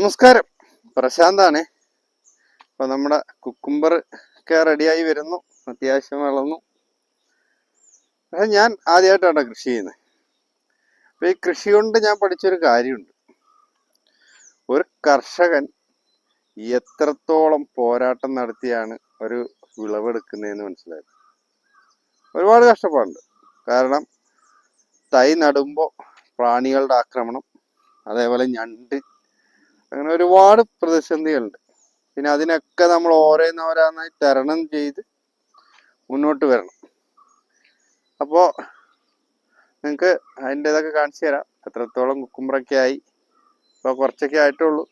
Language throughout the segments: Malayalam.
നമസ്കാരം. പ്രശാന്താണ്. ഇപ്പൊ നമ്മുടെ കുക്കുംബർ ഒക്കെ റെഡിയായി വരുന്നു. അത്യാവശ്യം വളർന്നു പക്ഷെ ഞാൻ ആദ്യമായിട്ടാണ് കൃഷി ചെയ്യുന്നത്. അപ്പൊ ഈ കൃഷി കൊണ്ട് ഞാൻ പഠിച്ചൊരു കാര്യമുണ്ട്. ഒരു കർഷകൻ എത്രത്തോളം പോരാട്ടം നടത്തിയാണ് ഒരു വിളവെടുക്കുന്നതെന്ന് മനസ്സിലായത് ഒരുപാട് കഷ്ടപ്പാടുണ്ട്. കാരണം തൈ നടുമ്പോൾ പ്രാണികളുടെ ആക്രമണം അതേപോലെ ഞണ്ട് അങ്ങനെ ഒരുപാട് പ്രതിസന്ധികളുണ്ട്. പിന്നെ അതിനൊക്കെ നമ്മൾ ഓരോന്നോരോന്നായി തരണം ചെയ്ത് മുന്നോട്ട് വരണം. അപ്പോൾ നിങ്ങൾക്ക് അതിന്റെ ഇതൊക്കെ കാണിച്ചു തരാം. എത്രത്തോളം കുക്കുമ്പറൊക്കെ ആയി. ഇപ്പോൾ കുറച്ചൊക്കെ ആയിട്ടുള്ളൂ.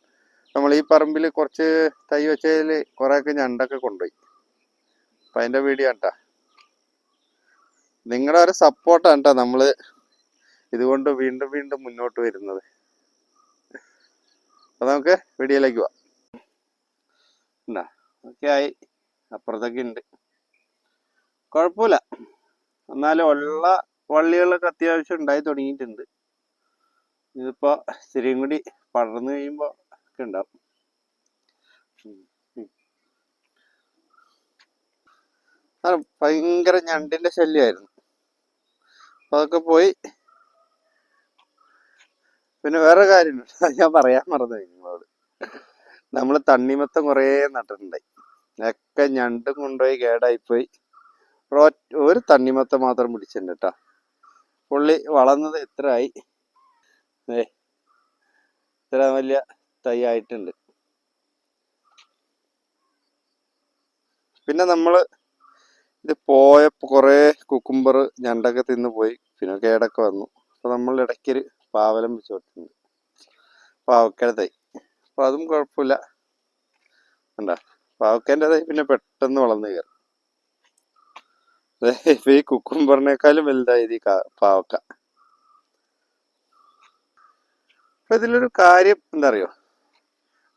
നമ്മൾ ഈ പറമ്പിൽ കുറച്ച് തൈ വെച്ചതിൽ കുറേയൊക്കെ ഞണ്ടൊക്കെ കൊണ്ടുപോയി. അപ്പം അതിന്റെ വീഡിയോ കേട്ടാ നിങ്ങളുടെ ഒരു സപ്പോർട്ടാണ് കേട്ടോ നമ്മൾ ഇതുകൊണ്ട് വീണ്ടും വീണ്ടും മുന്നോട്ട് വരുന്നത്. അപ്പൊ നമുക്ക് വീഡിയോയിലേക്ക് പോവാം. ഓക്കെ ആയി. അപ്പുറത്തൊക്കെ ഉണ്ട്. കുഴപ്പമില്ല എന്നാലും ഉള്ള വള്ളികളൊക്കെ അത്യാവശ്യം ഉണ്ടായി തുടങ്ങിയിട്ടുണ്ട്. ഇതിപ്പോ ഇച്ചിരിയും കൂടി പടർന്നു കഴിയുമ്പോൾ ഒക്കെ ഉണ്ടാവും. ഭയങ്കര ഞണ്ടിന്റെ ശല്യമായിരുന്നു. അപ്പൊ അതൊക്കെ പോയി പിന്നെ വേറെ കാര്യമുണ്ട് ഞാൻ പറയാൻ മറന്നു നിങ്ങളോട്. നമ്മൾ തണ്ണിമത്തം കുറേ നട്ടിട്ടുണ്ടായി. ഒക്കെ ഞണ്ടും കൊണ്ടുപോയി കേടായിപ്പോയി. പോയി ഒരു തണ്ണിമത്തം മാത്രം പിടിച്ചിട്ടുണ്ട് കേട്ടോ പുള്ളി വളർന്നത് ആയി ഏ ഇത്ര വലിയ തൈ ആയിട്ടുണ്ട്. പിന്നെ നമ്മൾ ഇത് പോയപ്പോൾ കുറേ കുക്കുംബർ ഞണ്ടൊക്കെ തിന്ന് പോയി. പിന്നെ കേടൊക്കെ വന്നു. അപ്പോൾ നമ്മൾ ഇടയ്ക്കൊരു പാവലം വെച്ച് കൊടുത്തിട്ടുണ്ട് പാവക്കയുടെ തൈ അപ്പൊ അതും കുഴപ്പമില്ല. കണ്ട? പാവക്കേന്റെ തൈ പിന്നെ പെട്ടെന്ന് വളർന്നു കയറും. ഇപ്പൊ ഈ കുക്കുംബറിനേക്കാളും വലുതായത് ഈ പാവക്ക. അപ്പൊ ഇതിലൊരു കാര്യം എന്താ അറിയോ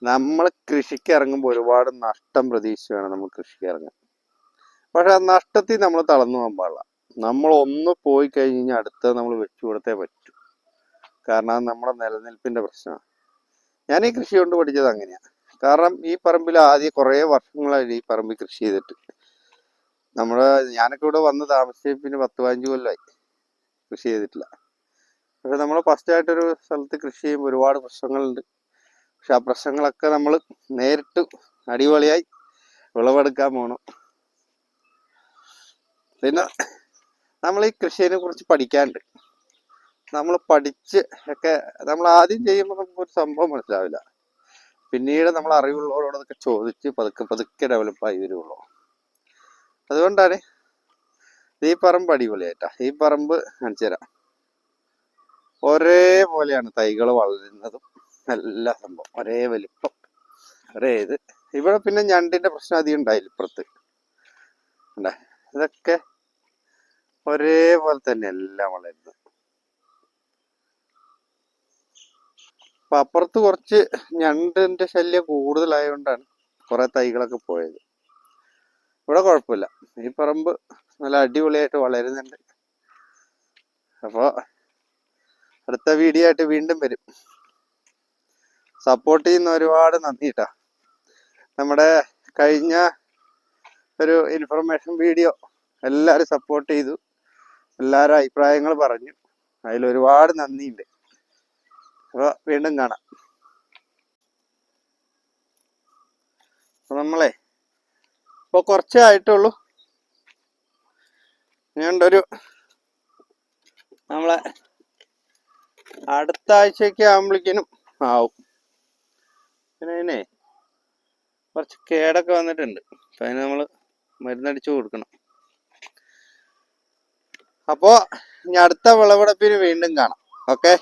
നമ്മൾ കൃഷിക്ക് ഇറങ്ങുമ്പോൾ ഒരുപാട് നഷ്ടം പ്രതീക്ഷിച്ച് വേണം നമ്മൾ കൃഷിക്ക് ഇറങ്ങാൻ. പക്ഷെ ആ നഷ്ടത്തിൽ നമ്മൾ തളർന്നു പോകാൻ പാടില്ല. നമ്മൾ ഒന്ന് പോയി കഴിഞ്ഞ് കഴിഞ്ഞാൽ അടുത്തത് നമ്മൾ വെച്ചു കൊടുത്തേ പറ്റൂ. കാരണം അത് നമ്മുടെ നിലനിൽപ്പിന്റെ പ്രശ്നമാണ്. ഞാൻ ഈ കൃഷി കൊണ്ട് പഠിച്ചത് അങ്ങനെയാണ് കാരണം ഈ പറമ്പിൽ ആദ്യം കുറേ വർഷങ്ങളായി ഈ പറമ്പിൽ കൃഷി ചെയ്തിട്ട്. നമ്മുടെ ഞാനൊക്കെ ഇവിടെ വന്ന് താമസിച്ച് പിന്നെ പത്ത് പതിനഞ്ച് കൊല്ലമായി കൃഷി ചെയ്തിട്ടില്ല. പക്ഷെ നമ്മൾ ഫസ്റ്റ് ആയിട്ടൊരു സ്ഥലത്ത് കൃഷി ചെയ്യുമ്പോൾ ഒരുപാട് പ്രശ്നങ്ങളുണ്ട്. പക്ഷെ ആ പ്രശ്നങ്ങളൊക്കെ നമ്മൾ നേരിട്ട് അടിപൊളിയായി വിളവെടുക്കാൻ പോകണം പിന്നെ നമ്മൾ ഈ കൃഷിയെ കുറിച്ച് പഠിക്കാനുണ്ട്. നമ്മൾ പഠിച്ച് ഒക്കെ നമ്മൾ ആദ്യം ചെയ്യുമ്പോൾ നമുക്ക് ഒരു സംഭവം മനസ്സിലാവില്ല. പിന്നീട് നമ്മൾ അറിവുള്ളവരോടൊക്കെ ചോദിച്ച് പതുക്കെ പതുക്കെ ഡെവലപ്പായി വരുള്ളൂ. അതുകൊണ്ടാണ് ഈ പറമ്പ് അടിപൊളിയായിട്ടാ. ഈ പറമ്പ് കാണിച്ചു തരാം. ഒരേപോലെയാണ് തൈകൾ വളരുന്നതും എല്ലാ സംഭവം. ഒരേ വലിപ്പം. ഒരേ ഇത്. ഇവിടെ പിന്നെ ഞണ്ടിന്റെ പ്രശ്നം അധികം ഉണ്ടായില്ല ഇപ്പുറത്ത്. കണ്ടേ? ഇതൊക്കെ ഒരേപോലെ തന്നെ എല്ലാം വളരുന്നത്. അപ്പൊ അപ്പുറത്ത് കുറച്ച് ഞണ്ടിന്റെ ശല്യം കൂടുതലായതുകൊണ്ടാണ് കുറേ തൈകളൊക്കെ പോയത്. ഇവിടെ കുഴപ്പമില്ല ഈ പറമ്പ് നല്ല അടിപൊളിയായിട്ട് വളരുന്നുണ്ട്. അപ്പോൾ അടുത്ത വീഡിയോ ആയിട്ട് വീണ്ടും വരും. സപ്പോർട്ട് ചെയ്യുന്ന ഒരുപാട് നന്ദി നമ്മുടെ കഴിഞ്ഞ ഒരു ഇൻഫർമേഷൻ വീഡിയോ എല്ലാവരും സപ്പോർട്ട് ചെയ്തു. എല്ലാവരും അഭിപ്രായങ്ങൾ പറഞ്ഞു. അതിൽ ഒരുപാട് നന്ദിയുണ്ട്. അപ്പോൾ വീണ്ടും കാണാം. അപ്പൊ നമ്മളെ ഇപ്പോൾ കുറച്ചേ ആയിട്ടുള്ളൂ. ഇനിയുണ്ടൊരു നമ്മളെ അടുത്ത ആഴ്ചയൊക്കെ ആകുമ്പോഴേക്കിനും ആവും. പിന്നെ അതിനെ കുറച്ച് കേടൊക്കെ വന്നിട്ടുണ്ട്. അപ്പൊ അതിന് നമ്മൾ മരുന്നടിച്ചു കൊടുക്കണം. അപ്പോൾ ഇനി അടുത്ത വിളവെടുപ്പിന് വീണ്ടും കാണാം. ഓക്കെ?